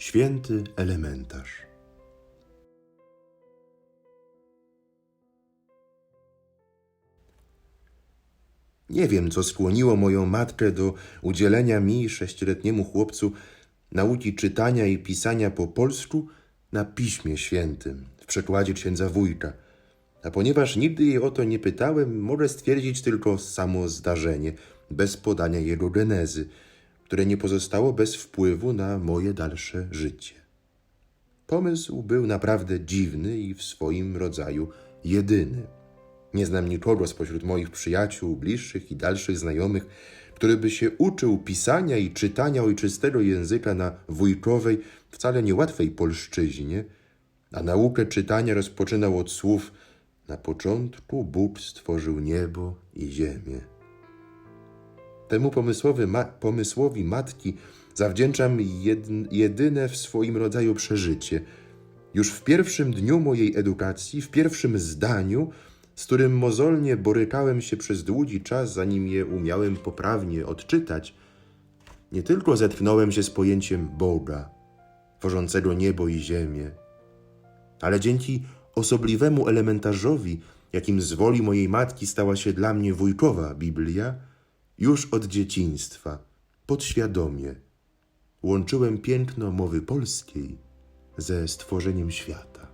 Święty elementarz. Nie wiem, co skłoniło moją matkę do udzielenia mi, sześcioletniemu chłopcu, nauki czytania i pisania po polsku na Piśmie Świętym w przekładzie księdza wójta. A ponieważ nigdy jej o to nie pytałem, mogę stwierdzić tylko samo zdarzenie, bez podania jego genezy, które nie pozostało bez wpływu na moje dalsze życie. Pomysł był naprawdę dziwny i w swoim rodzaju jedyny. Nie znam nikogo spośród moich przyjaciół, bliższych i dalszych znajomych, który by się uczył pisania i czytania ojczystego języka na wujkowej, wcale niełatwej polszczyźnie, a naukę czytania rozpoczynał od słów Na początku Bóg stworzył niebo i ziemię. Temu pomysłowy ma- pomysłowi matki zawdzięczam jed- jedyne w swoim rodzaju przeżycie. Już w pierwszym dniu mojej edukacji, w pierwszym zdaniu, z którym mozolnie borykałem się przez długi czas, zanim je umiałem poprawnie odczytać, nie tylko zetknąłem się z pojęciem Boga, tworzącego niebo i ziemię, ale dzięki osobliwemu elementarzowi, jakim z woli mojej matki stała się dla mnie wujkowa Biblia, już od dzieciństwa, podświadomie, łączyłem piękno mowy polskiej ze stworzeniem świata.